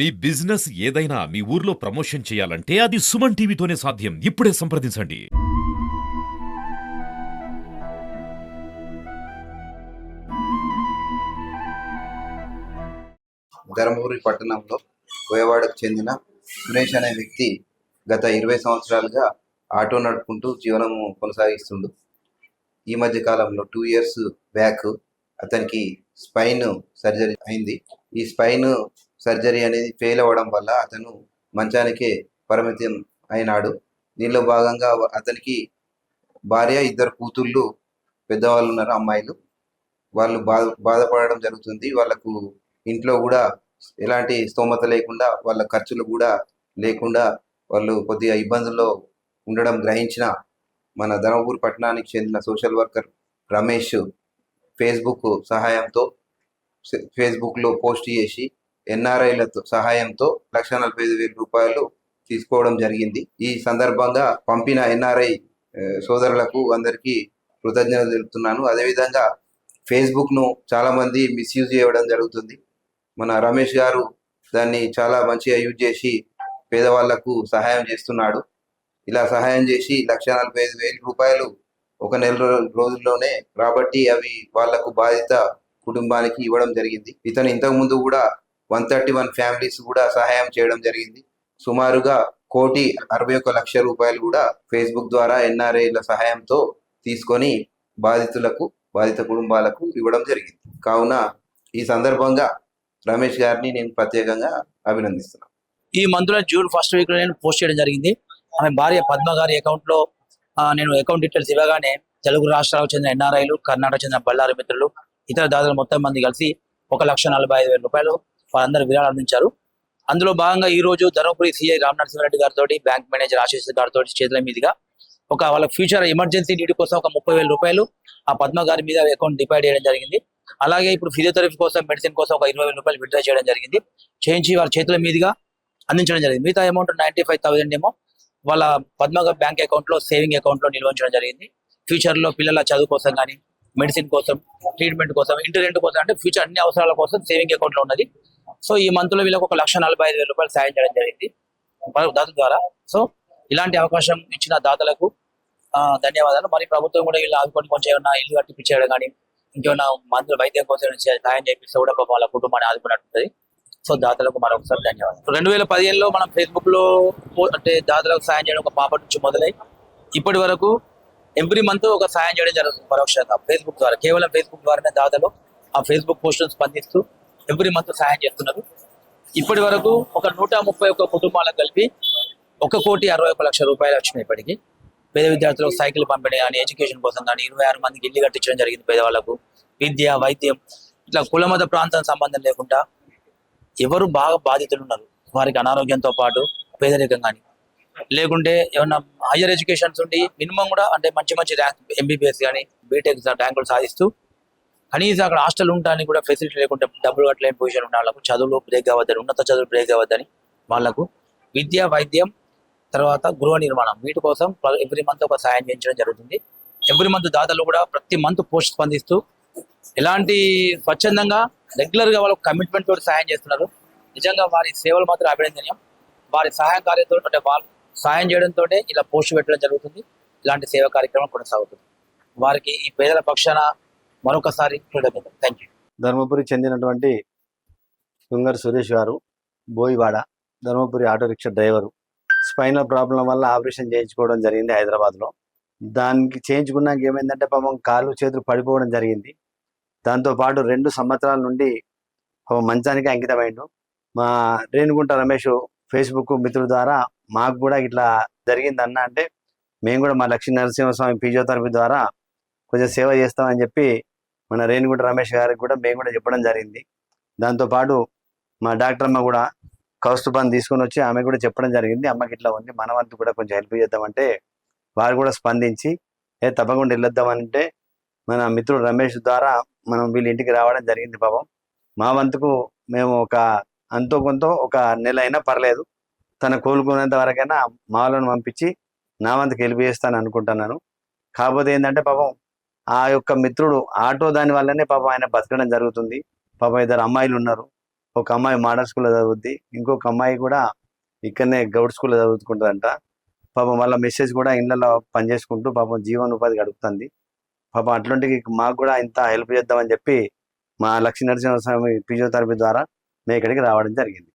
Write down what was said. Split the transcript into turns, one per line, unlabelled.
మీ business ఏదైనా మీ ఊర్లో promotion చేయాలంటే అది సుమన్ టీవీతోనే సాధ్యం. ఇప్పుడే సంప్రదించండి.
ధర్మపురి పట్టణంలో కోయవాడకు చెందిన సురేష్ అనే వ్యక్తి గత ఇరవై సంవత్సరాలుగా ఆటో నడుపుకుంటూ జీవనం కొనసాగిస్తుండు. ఈ మధ్య కాలంలో టూ ఇయర్స్ బ్యాక్ అతనికి స్పైన్ సర్జరీ అయింది. ఈ స్పైన్ సర్జరీ అనేది ఫెయిల్ అవ్వడం వల్ల అతను మంచానికే పరిమితం అయినాడు. దీనిలో భాగంగా అతనికి భార్య ఇద్దరు కూతుళ్ళు పెద్దవాళ్ళు ఉన్నారు అమ్మాయిలు. వాళ్ళు బాధ బాధపడడం జరుగుతుంది. వాళ్ళకు ఇంట్లో కూడా ఎలాంటి స్తోమత లేకుండా వాళ్ళ ఖర్చులు కూడా లేకుండా వాళ్ళు కొద్దిగా ఇబ్బందుల్లో ఉండడం గ్రహించిన మన ధర్మపూర్ పట్టణానికి చెందిన సోషల్ వర్కర్ రమేష్ ఫేస్బుక్ సహాయంతో ఫేస్బుక్లో పోస్ట్ చేసి ఎన్ఆర్ఐలతో సహాయంతో లక్ష నలభై ఐదు వేల రూపాయలు తీసుకోవడం జరిగింది. ఈ సందర్భంగా పంపిన ఎన్ఆర్ఐ సోదరులకు అందరికీ కృతజ్ఞతలు తెలుపుతున్నాను. అదేవిధంగా ఫేస్బుక్ను చాలామంది మిస్యూజ్ చేయడం జరుగుతుంది. మన రమేష్ గారు దాన్ని చాలా మంచిగా యూజ్ చేసి పేదవాళ్ళకు సహాయం చేస్తున్నాడు. ఇలా సహాయం చేసి లక్ష నలభై ఐదు వేల రూపాయలు ఒక నెల రోజుల్లోనే రాబట్టి అవి వాళ్ళకు బాధిత కుటుంబానికి ఇవ్వడం జరిగింది. ఇతను ఇంతకు ముందు కూడా వన్ థర్టీ వన్ ఫ్యామిలీస్ కూడా సహాయం చేయడం జరిగింది. సుమారుగా కోటి అరవై ఒక లక్ష రూపాయలు కూడా ఫేస్బుక్ ద్వారా ఎన్ఆర్ఐల సహాయంతో తీసుకొని బాధితులకు బాధిత కుటుంబాలకు ఇవ్వడం జరిగింది. కావున ఈ సందర్భంగా రమేష్ గారిని నేను ప్రత్యేకంగా అభినందిస్తున్నాను.
ఈ మంత్లో జూన్ ఫస్ట్ వీక్లో నేను పోస్ట్ చేయడం జరిగింది. ఆమె భార్య పద్మ గారి అకౌంట్లో నేను అకౌంట్ డీటెయిల్స్ ఇవ్వగానే తెలుగు రాష్ట్రాలకు చెందిన ఎన్ఆర్ఐలు కర్ణాటక చెందిన బళ్ళారి మిత్రులు ఇతర దాదాపు మొత్తం మంది కలిసి ఒక లక్ష నలభై ఐదు వేల రూపాయలు వారందరూ విరాళాలు అందించారు. అందులో భాగంగా ఈ రోజు ధర్మపురి సిఐ రామనరసింహారెడ్డి గారితో బ్యాంక్ మేనేజర్ ఆశీస్ గారితో చేతుల మీదుగా ఒక వాళ్ళ ఫ్యూచర్ ఎమర్జెన్సీ నీటి కోసం ఒక ముప్పై వేల రూపాయలు ఆ పద్మ గారి మీద అకౌంట్ డిపాజిట్ చేయడం జరిగింది. అలాగే ఇప్పుడు ఫిజియోథెరపీ కోసం మెడిసిన్ కోసం ఒక ఇరవై వేల రూపాయలు విత్డ్రా చేయడం జరిగింది. చేయించి వారి చేతుల మీదుగా అందించడం జరిగింది. మిగతా అమౌంట్ నైంటీ ఫైవ్ థౌసండ్ ఏమో వాళ్ళ పద్మగ బ్యాంక్ అకౌంట్లో సేవింగ్ అకౌంట్లో నిల్వ ఉంచడం జరిగింది. ఫ్యూచర్లో పిల్లల చదువు కోసం కానీ మెడిసిన్ కోసం ట్రీట్మెంట్ కోసం ఇంటి రెంట్ కోసం అంటే ఫ్యూచర్ అన్ని అవసరాల కోసం సేవింగ్ అకౌంట్లో ఉన్నది. సో ఈ మంత్లో వీళ్ళకి ఒక లక్ష నలభై ఐదు వేల రూపాయలు సాయం చేయడం జరిగింది. దాత ద్వారా. సో ఇలాంటి అవకాశం ఇచ్చిన దాతలకు ఆ, ధన్యవాదాలు. మరి ప్రభుత్వం కూడా వీళ్ళు ఆదుకొని కొంచెం ఏమైనా ఇల్లు కట్టిపించేయడం కానీ ఇంకేమైనా మందులు వైద్యం కోసం సాయం చేపిస్తే కూడా వాళ్ళ కుటుంబాన్ని ఆదుకున్నట్టుంది సో దాతలకు మరొకసారి ధన్యవాదాలు. రెండు వేల పదిహేనులో మనం ఫేస్బుక్లో అంటే దాతలకు సాయం చేయడం ఒక పాప నుంచి మొదలై ఇప్పటి వరకు ఎవ్రీ మంత్ ఒక సాయం చేయడం జరుగుతుంది పరోక్షంగా ఫేస్బుక్ ద్వారా కేవలం ఫేస్బుక్ ద్వారానే దాతలు ఆ ఫేస్బుక్ పోస్టులు స్పందిస్తూ ఎవ్రీ మంత్ సహాయం చేస్తున్నారు? ఇప్పటి వరకు ఒక నూట ముప్పై ఒక్క కుటుంబాలకు కలిపి ఒక కోటి అరవై ఒక లక్ష రూపాయలు వచ్చినాయి ఇప్పటికి. పేద విద్యార్థులకు సైకిల్ పంపిణీ కానీ ఎడ్యుకేషన్ కోసం కానీ ఇరవై ఆరు మందికి ఇల్లు కట్టించడం జరిగింది పేదవాళ్ళకు విద్య వైద్యం ఇట్లా కులమత ప్రాంతం సంబంధం లేకుండా ఎవరు బాగా బాధితులు ఉన్నారు? వారికి అనారోగ్యంతో పాటు పేదరికం కానీ. లేకుంటే ఏమన్నా హయ్యర్ ఎడ్యుకేషన్స్ ఉండి మినిమం కూడా అంటే మంచి మంచి ర్యాంక్ ఎంబీబీఎస్ కానీ బీటెక్ ర్యాంకులు సాధిస్తూ కనీసం అక్కడ హాస్టల్ ఉండడానికి కూడా ఫెసిలిటీ లేకుంటే డబ్బులు కట్టలేని పొజిషన్ ఉన్న వాళ్ళకు చదువులు బ్రేక్ అవ్వద్దని ఉన్నత చదువులు బ్రేక్ అవ్వద్దని వాళ్ళకు విద్య వైద్యం తర్వాత గృహ నిర్మాణం వీటి కోసం ఎవ్రీ మంత్ ఒక సాయం చేయించడం జరుగుతుంది. ఎవ్రీ మంత్ దాతలు కూడా ప్రతి మంత్ పోస్ట్ స్పందిస్తూ ఎలాంటి స్వచ్ఛందంగా రెగ్యులర్గా కమిట్మెంట్ తోటి సాయం చేస్తున్నారు. నిజంగా వారి సేవలు మాత్రం అభినందనీయం. వారి సహాయ కార్యంతో అంటే వాళ్ళు సాయం చేయడంతో ఇలా పోస్ట్ పెట్టడం జరుగుతుంది. ఇలాంటి సేవా కార్యక్రమం కొనసాగుతుంది. వారికి ఈ పేదల పక్షాన మరొకసారి కృతజ్ఞతలు థ్యాంక్ యూ
ధర్మపురి చెందినటువంటి Sungar Suresh garu Boyiwada Dharmapuri auto rickshaw driver. Spinal problem వల్ల ఆపరేషన్ చేయించుకోవడం జరిగింది హైదరాబాద్లో. దానికి చేయించుకున్నాక ఏమైందంటే పాపం కాళ్ళు చేతులు పడిపోవడం జరిగింది. దాంతోపాటు రెండు సంవత్సరాల నుండి పాపం మంచానికి అంకితమైండు. మా రేణుగుంట రమేష్ ఫేస్బుక్ మిత్రుల ద్వారా మాకు కూడా ఇట్లా జరిగింది అన్న అంటే మేము కూడా మా లక్ష్మీ నరసింహస్వామి ఫిజియోథెరపీ ద్వారా కొంచెం సేవ చేస్తామని చెప్పి మన రేణిగుంట రమేష్ గారికి కూడా మేము కూడా చెప్పడం జరిగింది. దాంతోపాటు మా డాక్టర్ అమ్మ కూడా కౌస్తుభాన్ని తీసుకొని వచ్చి ఆమె కూడా చెప్పడం జరిగింది. అమ్మకి ఇట్లా ఉంది మన వంతు కూడా కొంచెం హెల్ప్ చేద్దామంటే వారు కూడా స్పందించి ఏ తప్పకుండా వెళ్ళొద్దామంటే మన మిత్రుడు రమేష్ ద్వారా మనం వీళ్ళ ఇంటికి రావడం జరిగింది పాపం. మా వంతుకు మేము ఒక అంతో కొంత ఒక నెల అయినా పర్లేదు. తన కోలుకునేంత వరకైనా మా వాళ్ళని పంపించి నా వంతుకు హెల్ప్ చేస్తాను అనుకుంటున్నాను. కాకపోతే ఏంటంటే పాపం ఆ యొక్క మిత్రుడు ఆటో దాని వల్లనే పాపం ఆయన బతకడం జరుగుతుంది. పాపం ఇద్దరు అమ్మాయిలు ఉన్నారు. ఒక అమ్మాయి మోడల్ స్కూల్లో చదువుద్ది. ఇంకొక అమ్మాయి కూడా ఇక్కడనే గౌడ్ స్కూల్లో చదువుకుంటుందంట. పాపం వాళ్ళ మెసేజ్ కూడా ఇళ్ళలో పనిచేసుకుంటూ పాపం జీవనోపాధి గడుపుతుంది. పాపం అట్లాంటి మాకు కూడా ఇంత హెల్ప్ చేద్దామని చెప్పి మా లక్ష్మీ నరసింహస్వామి ఫిజియోథెరపీ ద్వారా మేము ఇక్కడికి రావడం జరిగింది.